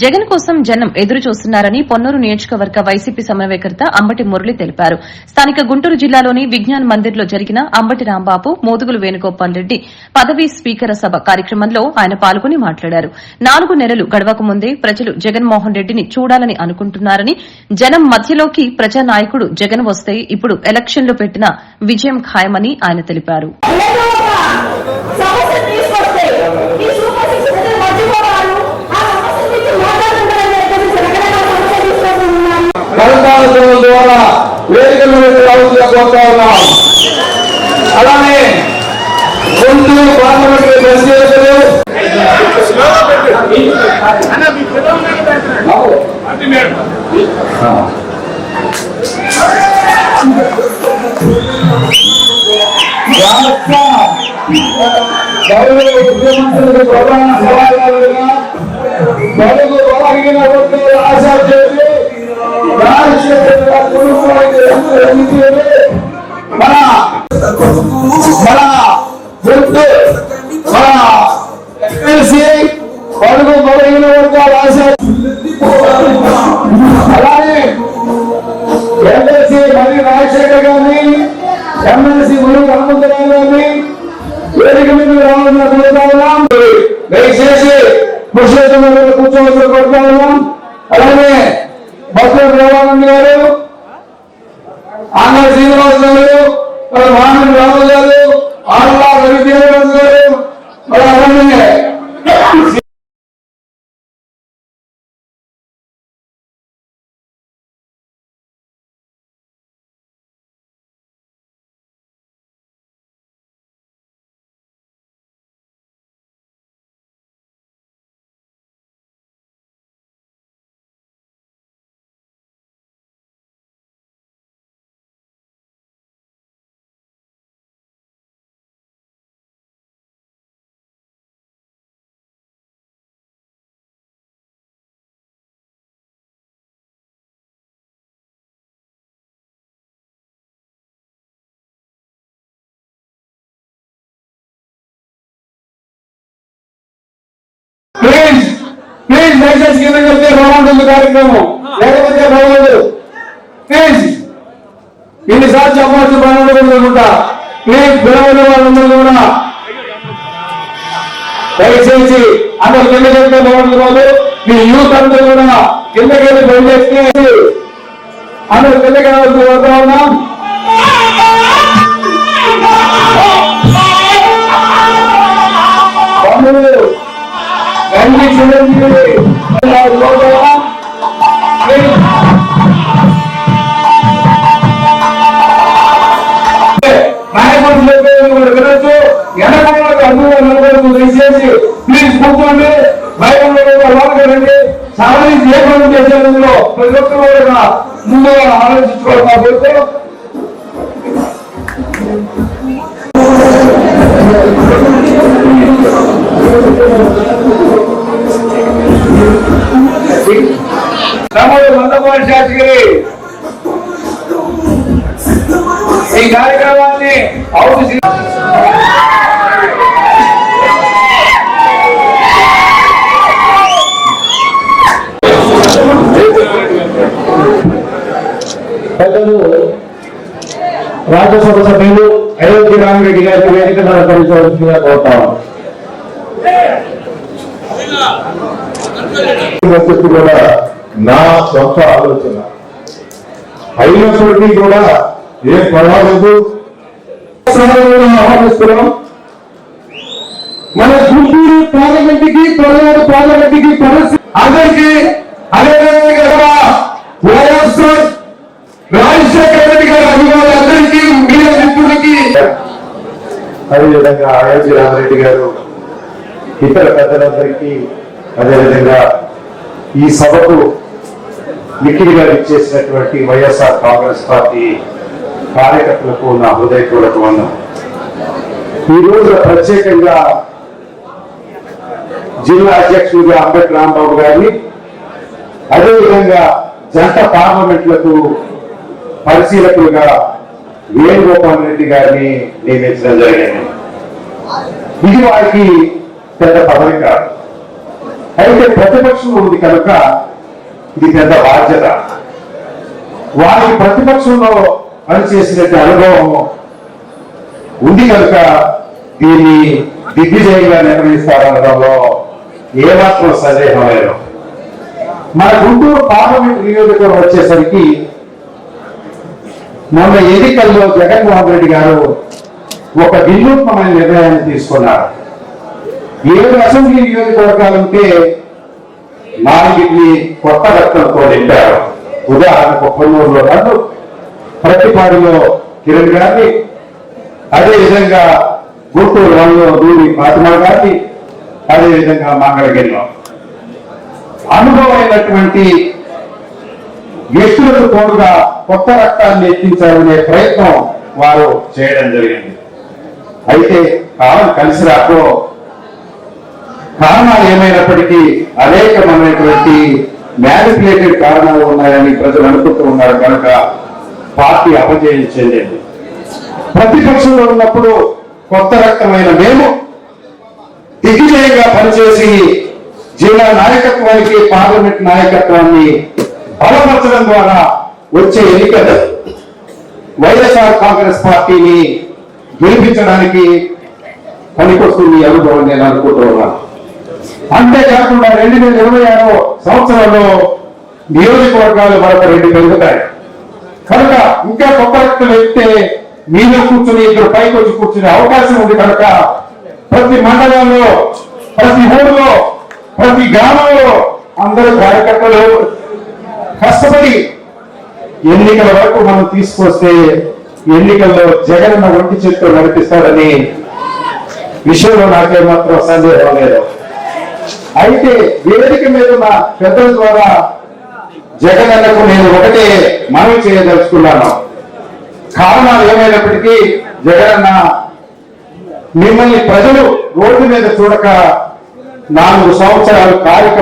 జగన్ కోసం జనం ఎదురు చూస్తున్నారని పొన్నూరు నియోజకవర్గ వైసీపీ సమన్వయకర్త అంబటి మురళి తెలిపారు. స్థానిక గుంటూరు జిల్లాలోని విజ్ఞాన్ మందిర్లో జరిగిన అంబటి రాంబాబు మోదుగులు వేణుగోపాల్ రెడ్డి పదవీ స్పీకర సభ కార్యక్రమంలో ఆయన పాల్గొని మాట్లాడారు. నాలుగు నెలలు గడవక ముందే ప్రజలు జగన్మోహన్ రెడ్డిని చూడాలని అనుకుంటున్నారని జనం మధ్యలోకి ప్రజానాయకుడు జగన్ వస్తే ఇప్పుడు ఎలక్షన్లు పెట్టిన విజయం ఖాయమని ఆయన తెలిపారు. ఉన్నాం అలానే గుంటూరు పార్లమెంట్ ప్రెసిడెంట్లు రాష్ట్ర గౌరవ ముఖ్యమంత్రులకు ప్రధాన సలహాదారులుగా ఆశా చేసి ఎన్నికలు మన మన మన ఎమ్మెల్సీ బడుగు బలహీన వర్గాల ఆశా అలానే ఎమ్మెల్సీ మరి రాజశేఖర్ గారిని ఎమ్మెల్సీ మురుగు హనుమంతరావు గారిని వేదిక మీద రావాలని కోరుతా ఉన్నాం దయచేసి ముస్లిం మీద కూర్చోవలసిన కోరుతా ఉన్నాం అలానే భక్తులు దేవానంద్ గారు ఆంధ్ర శ్రీనివాస్ గారు మరి మానవ రావు దయచేసి కింద చెప్తే బాగుంటుంది కార్యక్రమం. లేకపోతే బాగోదు ప్లీజ్ ఇన్నిసార్లు చెప్పవచ్చు బాగుంటుంది అనుకుంటా ప్లీజ్ పిలవని వాళ్ళందరూ కూడా దయచేసి అందరు కింద చెప్తే బాగుంటుంది బాబు మీ యూత్ అందరూ కూడా కిందకి వెళ్ళి పనిచేస్తే అందరూ కిందకి వెళ్ళాల్సి కోరుతా ఉన్నాం తమ్ముడు రండి వినొచ్చు ఎనభైలకు అందులో నిలబడుతూ దయచేసి ప్లీజ్ కూర్చోండి బయట లోపలికి సామాజిక ఏ పనులు చేసేందులో ప్రతి ఒక్కరు కూడా ముందుగా ఆలోచించుకోవాలి శాస్త్రి ఈ కార్యక్రమాన్ని అవును పెద్దలు రాజ్యసభ సభ్యులు అయోధ్య రామిరెడ్డి గారికి వేదిక నలకరించవలసిందిగా కోరుతాం పరిస్థితి కూడా నా సొంత ఆలోచన. అయినప్పటికీ కూడా ఏ పర్వాలేదు. ఆహ్వానిస్తున్నాం. మన గుంటూరు పార్లమెంట్కి పల్నాడు పార్లమెంట్కి పరిస్థితి అందరికీ అదేవిధంగా వైఎస్ఆర్ రాజశేఖర రెడ్డి గారి అభిమానులందరికీ మీడియా మిత్రులకి. అదేవిధంగా అయోధ్య రామరెడ్డి గారు ఇతర పెద్దలందరికీ అదేవిధంగా ఈ సభకు మిక్కిలిగా ఇచ్చేసినటువంటి వైఎస్ఆర్ కాంగ్రెస్ పార్టీ కార్యకర్తలకు నా హృదయపూర్వక వందనం. ఈ రోజు ప్రత్యేకంగా జిల్లా అధ్యక్షుడిగా అంబేద్ రాంబాబు గారిని అదేవిధంగా జంట పార్లమెంట్లకు పరిశీలకులుగా వేణుగోపాల్ రెడ్డి గారిని నియమించడం జరిగింది. ఇది వారికి పెద్ద పదవి కాదు. అయితే ప్రతిపక్షం ఉంది కనుక ఇది పెద్ద బాధ్యత. వారికి ప్రతిపక్షంలో పనిచేసినట్టు అనుభవం ఉంది కనుక దీన్ని దిగ్విజయంగా నిర్వహిస్తారనడంలో ఏమాత్రం సందేహం లేదు. మన గుంటూరు పార్లమెంట్ నియోజకవర్గం వచ్చేసరికి మొన్న ఎన్నికల్లో జగన్మోహన్ రెడ్డి గారు ఒక వినూత్నమైన నిర్ణయాన్ని తీసుకున్నారు. ఏడు అసెంబ్లీ నియోజకవర్గాలు ఉంటే నాలుగింటిని కొత్త రక్తంతో నింపారు. ఉదాహరణకు పొన్నూరులో నన్ను ప్రతిపాడులో కిరణ్ గారిని అదేవిధంగా గుంటూరు వన్లో దూరి ఫాతిమా గారిని అదేవిధంగా మంగళగిరిలో. అనుభవమైనటువంటి వ్యక్తులకు తోడుగా కొత్త రక్తాన్ని ఎక్కించాలనే ప్రయత్నం వారు చేయడం జరిగింది. అయితే కాలం కలిసి రాకో కారణాలు ఏమైనప్పటికీ అనేకమైనటువంటి మ్యానిపులేటెడ్ కారణాలు ఉన్నాయని ప్రజలు అనుకుంటూ ఉన్నారు కనుక పార్టీ అపజయం చెందింది. ప్రతిపక్షంలో ఉన్నప్పుడు కొత్త రక్తమైన మేము దిగ్విజయంగా పనిచేసి జిల్లా నాయకత్వానికి పార్లమెంట్ నాయకత్వాన్ని బలపరచడం ద్వారా వచ్చే ఎన్నికలు వైఎస్ఆర్ కాంగ్రెస్ పార్టీని గెలిపించడానికి పనికొస్తుంది అనుభవం నేను అనుకుంటూ ఉన్నాను. అంతేకాకుండా రెండు వేల ఇరవై ఆరో సంవత్సరంలో నియోజకవర్గాలు మరొక రెండు పెరుగుతాయి. కనుక ఇంకా కొత్త వ్యక్తులు వెళ్తే మీలో కూర్చుని ఇద్దరు పైకి వచ్చి కూర్చునే అవకాశం ఉంది కనుక ప్రతి మండలంలో ప్రతి ఊరిలో ప్రతి గ్రామంలో అందరూ కార్యకర్తలు కష్టపడి ఎన్నికల వరకు మనం తీసుకొస్తే ఎన్నికల్లో జగన్ ఒంటి చేతితో నడిపిస్తాడని విషయంలో నాకేమాత్రం సందేహం లేదు. అయితే వేదిక మీద మా పెద్దల ద్వారా జగనన్నకు నేను ఒకటే మనవి చేయదలుచుకున్నాను. కారణాలు ఏమైనప్పటికీ జగనన్న మిమ్మల్ని ప్రజలు రోడ్డు మీద చూడక నాలుగు సంవత్సరాలు కార్యక